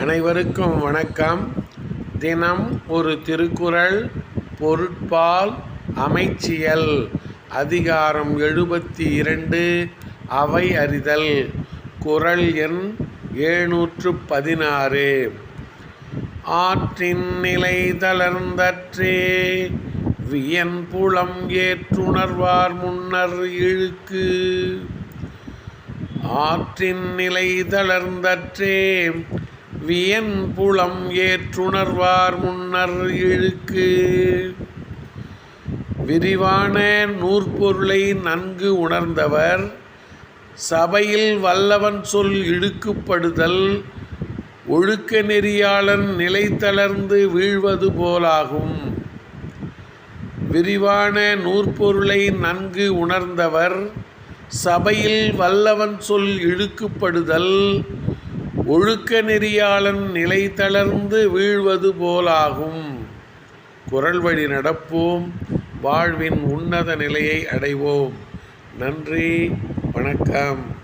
அனைவருக்கும் வணக்கம். தினம் ஒரு திருக்குறள் பொருட்பால் அமைச்சியல். அதிகாரம் எழுபத்தி இரண்டு அவை அறிதல். குறள் எண் எழுநூற்று பதினாறு ஆற்றின் நிலை தளர்ந்தற்றே வியன் புலம் ஏற்றுணர்வார் முன்னர் இழுக்கு. ஆற்றின் நிலை தளர்ந்தற்றே வியன் புலம் ஏற்றுணர்வார் முன்னர் இழுக்கு. விரிவான நூற்பொருளை நன்கு உணர்ந்தவர் சபையில் வல்லவன் சொல் இழுக்குப்படுதல் ஒழுக்க நெறியாளன் நிலை தளர்ந்து வீழ்வது போலாகும். விரிவான நூற்பொருளை நன்கு உணர்ந்தவர் சபையில் வல்லவன் சொல் இழுக்குப்படுதல் ஒழுக்க நெறியாளன் நிலை தளர்ந்து வீழ்வது போலாகும். குரல் வழி நடப்போம். வாழ்வின் உன்னத நிலையை அடைவோம். நன்றி. வணக்கம்.